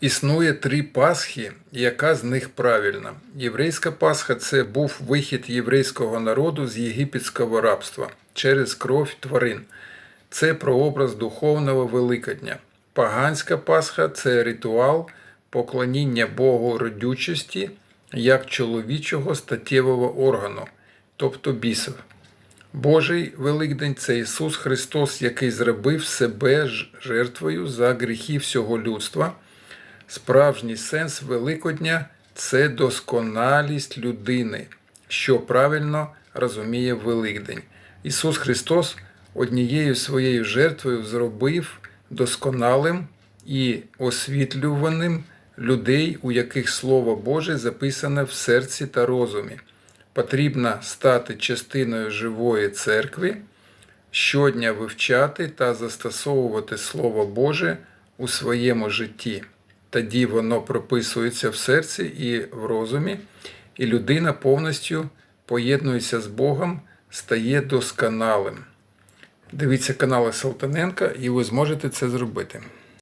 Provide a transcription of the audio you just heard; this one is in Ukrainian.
Існує три Пасхи, яка з них правильна. Єврейська Пасха це був вихід єврейського народу з єгипетського рабства через кров тварин. Це прообраз духовного Великодня. Поганська Пасха це ритуал поклоніння Богу родючості як чоловічого статтєвого органу, тобто бісов. Божий Великдень це Ісус Христос, який зробив себе жертвою за гріхи всього людства. Справжній сенс Великодня це досконалість людини, що правильно розуміє Великдень. Ісус Христос однією своєю жертвою зробив досконалим і освітлюваним людей, у яких Слово Боже записане в серці та розумі. Потрібно стати частиною живої церкви, щодня вивчати та застосовувати Слово Боже у своєму житті. Тоді воно прописується в серці і в розумі, і людина повністю поєднується з Богом, стає досконалим. Дивіться канали Салтаненка, і ви зможете це зробити.